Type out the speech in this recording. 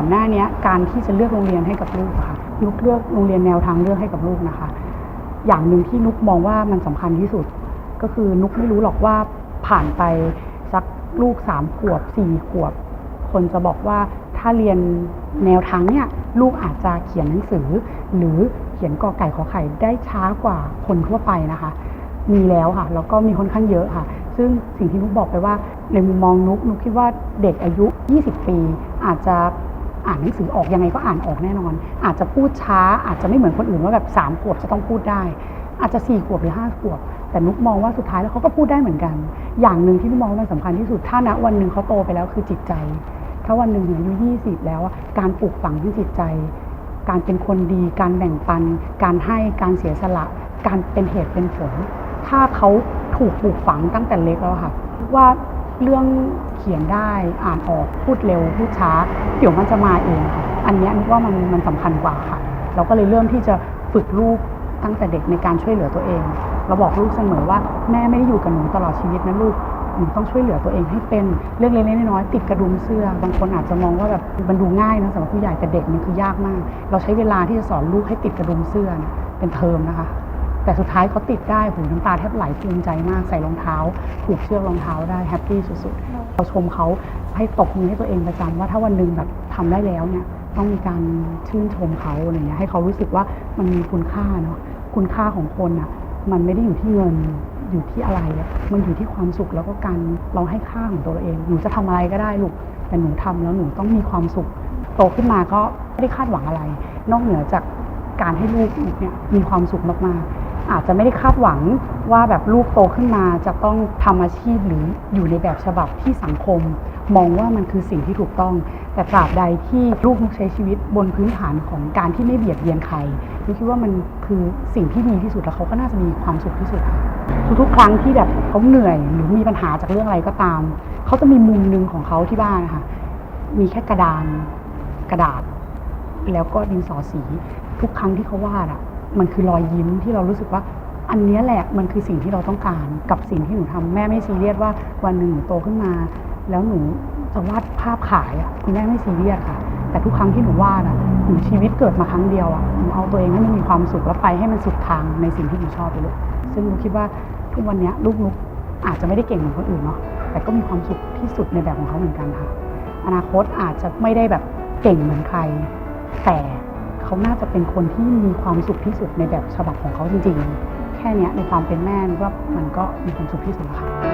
ก่อนหน้านี้การที่จะเลือกโรงเรียนให้กับลูกค่ะนุกเลือกโรงเรียนแนวทางเลือกให้กับลูกนะคะ อย่างหนึ่งที่นุกมองว่ามันสำคัญที่สุด ก็คือนุกไม่รู้หรอกว่าผ่านไปสักลูกสามขวบสี่ขวบ คนจะบอกว่าถ้าเรียนแนวทางเนี่ยลูกอาจจะเขียนหนังสือ หรือเขียนกอไก่ขอไข่ได้ช้ากว่าคนทั่วไปนะคะ มีแล้วค่ะแล้วก็มีค่อนข้างเยอะค่ะ ซึ่งสิ่งที่นุกบอกไปว่าในมุมมองนุกนุกคิดว่าเด็กอายุ 20 ปี อาจจะ อ่านหนังสือออกยังไงก็อ่านออกแน่นอน อาจจะพูดช้าอาจจะไม่เหมือนคนอื่นว่าแบบ3ขวบจะต้องพูดได้ อาจจะ4ขวบหรือ5ขวบ แต่นุกมองว่าสุดท้ายแล้วเขาก็พูดได้เหมือนกัน อย่างหนึ่งที่นุกมองว่ามันสำคัญที่สุดถ้าณวันหนึ่งเขาโตไปแล้วคือจิตใจ ถ้าวันหนึ่งอายุ20แล้วการปลูกฝังที่จิตใจ การเป็นคนดี การแบ่งปัน การให้การเสียสละ การเป็นเหตุเป็นผล ถ้าเขาถูกปลูกฝังตั้งแต่เล็กแล้วค่ะว่า เรื่องเขียนได้อ่านออกพูดเร็วพูดช้า เดี๋ยวมันจะมาเองค่ะ อันนี้นึกว่ามันมันสำคัญกว่าค่ะ เราก็เลยเริ่มที่จะฝึกลูกตั้งแต่เด็กในการช่วยเหลือตัวเอง เราบอกลูกเสมอว่าแม่ไม่ได้อยู่กับหนูตลอดชีวิตนะลูกหนูต้องช่วยเหลือตัวเองให้เป็นเรื่องเล็กๆน้อยๆติดกระดุมเสื้อบางคนอาจจะมองว่าแบบมันดูง่ายนะสำหรับผู้ใหญ่แต่เด็กมันคือยากมาก เราใช้เวลาที่จะสอนลูกให้ติดกระดุมเสื้อนะเป็นเทอมนะคะ แต่สุดท้ายเขาติดได้หูน้ำตาแทบไหลภูมิใจมากใส่รองเท้าผูกเชือกรองเท้าได้แฮปปี้สุดๆเราชมเขาให้ตบมือให้ตัวเองประจำว่าถ้าวันหนึ่งแบบทำได้แล้วเนี่ยต้องมีการชื่นชมเขาอะไรเงี้ยให้เขารู้สึกว่ามันมีคุณค่าเนาะคุณค่าของคนอะมันไม่ได้อยู่ที่เงินอยู่ที่อะไรอะมันอยู่ที่ความสุขแล้วก็การเราให้ค่าของตัวเราเอง หนูจะทำอะไรก็ได้ลูก แต่หนูทำแล้วหนูต้องมีความสุข โตขึ้นมาก็ไม่ได้คาดหวังอะไร นอกเหนือจากการให้ลูกเนี่ยมีความสุขมากๆ อาจจะไม่ได้คาดหวังว่าแบบลูกโตขึ้นมาจะต้องทำอาชีพหรืออยู่ในแบบฉบับที่สังคม มองว่ามันคือสิ่งที่ถูกต้อง แต่ตราบใดที่ลูกนุกใช้ชีวิตบนพื้นฐานของการที่ไม่เบียดเบียนใครนุกคิดว่ามันคือสิ่งที่ดีที่สุดแล้วเขาก็น่าจะมีความสุขที่สุด ทุกๆครั้งที่แบบเขาเหนื่อย หรือมีปัญหาจากเรื่องอะไรก็ตามเขาจะมีมุมหนึ่งของเขาที่บ้านนะคะมีแค่กระดานกระดาษ แล้วก็ดินสอสี ทุกครั้งที่เขาวาดอะ มันคือรอยยิ้มที่เรารู้สึกว่า อันนี้แหละมันคือสิ่งที่เราต้องการกับสิ่งที่หนูทำแม่ไม่ซีเรียสว่าวันหนึ่งหนูโตขึ้นมา แล้วหนูจะวาดภาพขายอะคุณแม่ไม่ซีเรียสค่ะ แต่ทุกครั้งที่หนูวาดอะหนูชีวิตเกิดมาครั้งเดียวอะหนูเอาตัวเองให้มันมีความสุขแล้วไปให้มันสุดทางในสิ่งที่หนูชอบไปเลยซึ่งหนูคิดว่าทุกวันนี้ลูกนุกอาจจะไม่ได้เก่งเหมือนคนอื่นเนาะแต่ก็มีความสุขที่สุดในแบบของเขาเหมือนกันค่ะ อนาคตอาจจะไม่ได้แบบเก่งเหมือนใครแต่ เขาน่าจะเป็นคนที่มีความสุขที่สุดในแบบฉบับของเขาจริงๆ แค่เนี้ยในความเป็นแม่นึกว่ามันก็มีความสุขที่สุดแล้วค่ะ